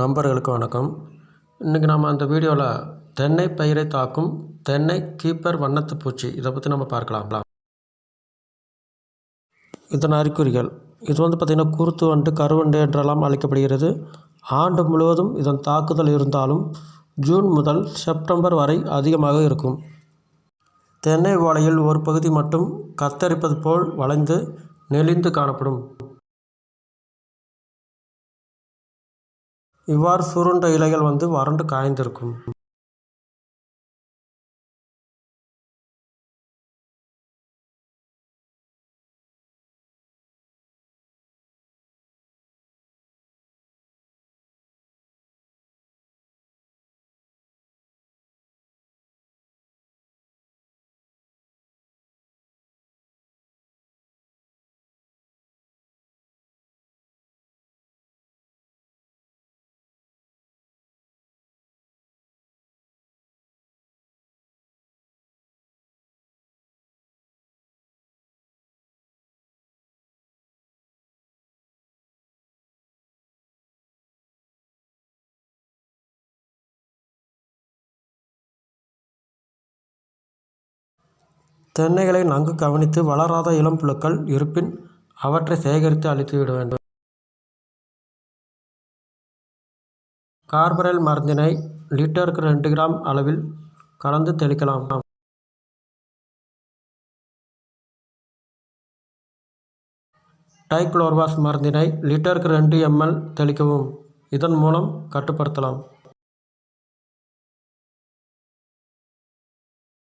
நண்பர்களுக்கு வணக்கம். இன்றைக்கி நம்ம அந்த வீடியோவில் தென்னை பயிரை தாக்கும் தென்னை கீப்பர் வண்ணத்து பூச்சி இதை பற்றி நம்ம பார்க்கலாம் இதன் அறிகுறிகள் இது வந்து பார்த்திங்கன்னா குருத்து வண்டு கருவண்டு என்றெல்லாம் அழைக்கப்படுகிறது. ஆண்டு முழுவதும் இதன் தாக்குதல் இருந்தாலும் ஜூன் முதல் செப்டம்பர் வரை அதிகமாக இருக்கும். தென்னை ஓலையில் ஒரு பகுதி மட்டும் கத்தரிப்பது போல் வளைந்து நெளிந்து காணப்படும். இவ்வாறு சுருண்ட இலைகள் வந்து வறண்டு காய்ந்திருக்கும். தென்னைகளை நன்கு கவனித்து வளராத இளம் புழுக்கள் இருப்பின் அவற்றை சேகரித்து அழித்து விட வேண்டும். கார்பரல் மருந்தினை லிட்டருக்கு ரெண்டு கிராம் அளவில் கலந்து தெளிக்கலாம். டைக்ளோர்வாஸ் மருந்தினை லிட்டருக்கு ரெண்டு எம்எல் தெளிக்கவும். இதன் மூலம் கட்டுப்படுத்தலாம்.